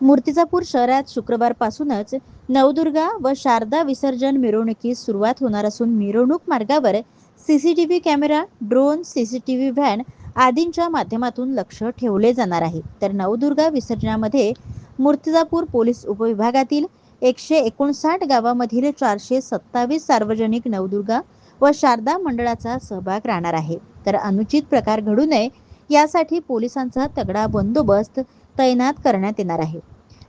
मूर्तिजापूर शहरात शुक्रवारपासूनच नवदुर्गा व शारदा विसर्जन मिरवणुकीस सुरुवात होणार असून मिरवणूक मार्गावर CCTV camera drone CCTV van आदींच्या माध्यमातून लक्ष ठेवले जाणार आहे. तर नवदुर्गा विसर्जनामध्ये मूर्तिजापूर पोलीस उपविभागातील एकशे एकोणसाठ गावामधील चारशे सत्तावीस सार्वजनिक नवदुर्गा व शारदा मंडळाचा सहभाग राहणार आहे. तर अनुचित प्रकार घडू नये यासाठी पोलिसांचा तगडा बंदोबस्त तैनात करण्यात येणार आहे.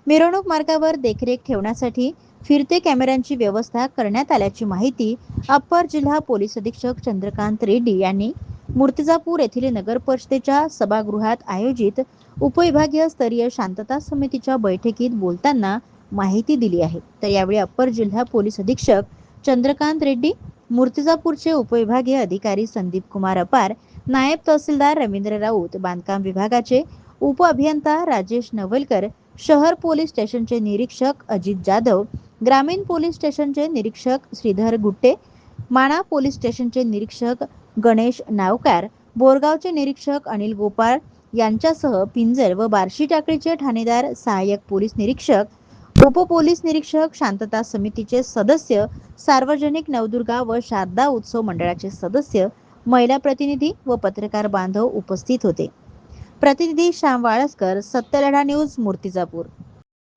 मिरवणूक मार्गावर देखरेख ठेवण्यासाठी फिरते कॅमेऱ्यांची व्यवस्था करण्यात आल्याची माहिती अप्पर जिल्हा पोलीस अधीक्षक चंद्रकांत रेड्डी यांनी मूर्तिजापूर येथील नगर परिषदेच्या सभागृहात आयोजित उपविभागीय स्तरीय शांतता समितीच्या बैठकीत बोलताना माहिती दिली आहे. तर यावेळी अप्पर जिल्हा पोलीस अधीक्षक चंद्रकांत रेड्डी मूर्तिजापूरचे उपविभागीय अधिकारी संदीप कुमार अपार नायब तहसीलदार रवींद्र राऊत बांधकाम विभागाचे उप अभियंता राजेश नवलकर शहर पोलीस स्टेशनचे निरीक्षक अजित जाधव ग्रामीण पोलीस स्टेशनचे निरीक्षक श्रीधर गुट्टे माणा पोलीस स्टेशनचे निरीक्षक गणेश नावकार बोरगावचे निरीक्षक अनिल गोपाळ यांच्यासह पिंजर व बार्शी टाकळीचे ठाणेदार सहाय्यक पोलीस निरीक्षक उपपोलीस निरीक्षक शांतता समितीचे सदस्य सार्वजनिक नवदुर्गा व शारदा उत्सव मंडळाचे सदस्य महिला प्रतिनिधी व पत्रकार बांधव उपस्थित होते. प्रतिनिधी श्याम वाळस्कर सत्यलढा न्यूज मूर्तिजापूर.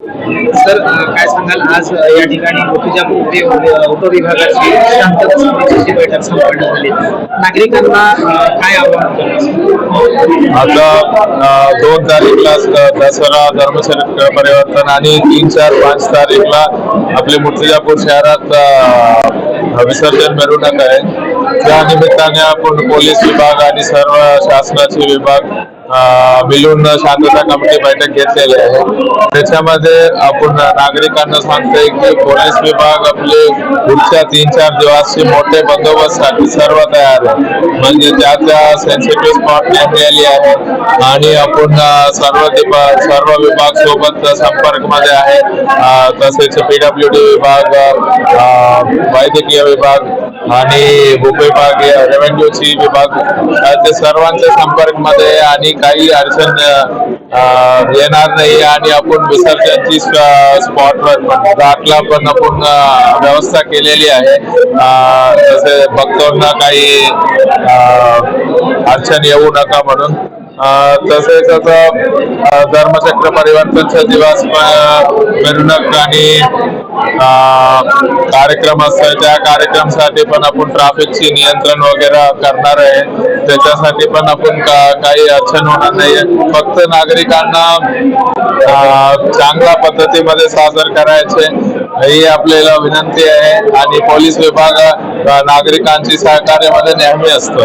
सर काय सांगाल? आज या ठिकाणी मूर्तिजापूर ते अ, उपविभागाची शांतता समितीची बैठक संपन्न झाली. नागरिकांना काय आव्हान आता दोन तारीखला दसरा धर्मचरित्र परिवर्तन आणि तीन चार पाच तारीखला आपले मूर्तिजापूर शहरात विसर्जन मिरवणूक आहे. त्या निमित्ताने आपण पोलीस विभाग आणि सर्व शासनाचे विभाग मिळून शांतता कमिटी बैठक घेतलेली आहे. त्याच्यामध्ये आपण नागरिकांना सांगतोय की पोलीस विभाग आपले पुढच्या तीन चार दिवसचे मोठे बंदोबस्तसाठी सर्व तयार आहे. म्हणजे त्या त्या सेन्सिटिव्ह स्पॉट नेमलेली आहे आणि आपण सर्व सर्व विभाग सोबत संपर्कमध्ये आहे तसेच पीडब्ल्यू डी विभाग वैद्यकीय विभाग आणि भूविभागीय रेव्हेन्यूची विभाग ते सर्वांच्या संपर्कमध्ये आणि काही अडचण येणार नाही आणि आपण विसर्जनची स्पॉटवर पण घाटला पण आपण व्यवस्था केलेली आहे. अ, तसे भक्तांना काही अडचण येऊ नका म्हणून. तसेच आता धर्मचक्र परिवर्तनचा दिवस मिरवणूक आणि कार्यक्रम असतात. त्या कार्यक्रमासाठी पण आपण ट्रॅफिकची नियंत्रण वगैरे करणार आहे. त्याच्यासाठी पण आपण का- काही अडचण होणार नाही फक्त नागरिकांना चांगल्या पद्धतीमध्ये सादर करायचे ही आपल्याला विनंती आहे. आणि पोलीस विभाग नागरिकांची सहकार्यामध्ये नेहमी असतो.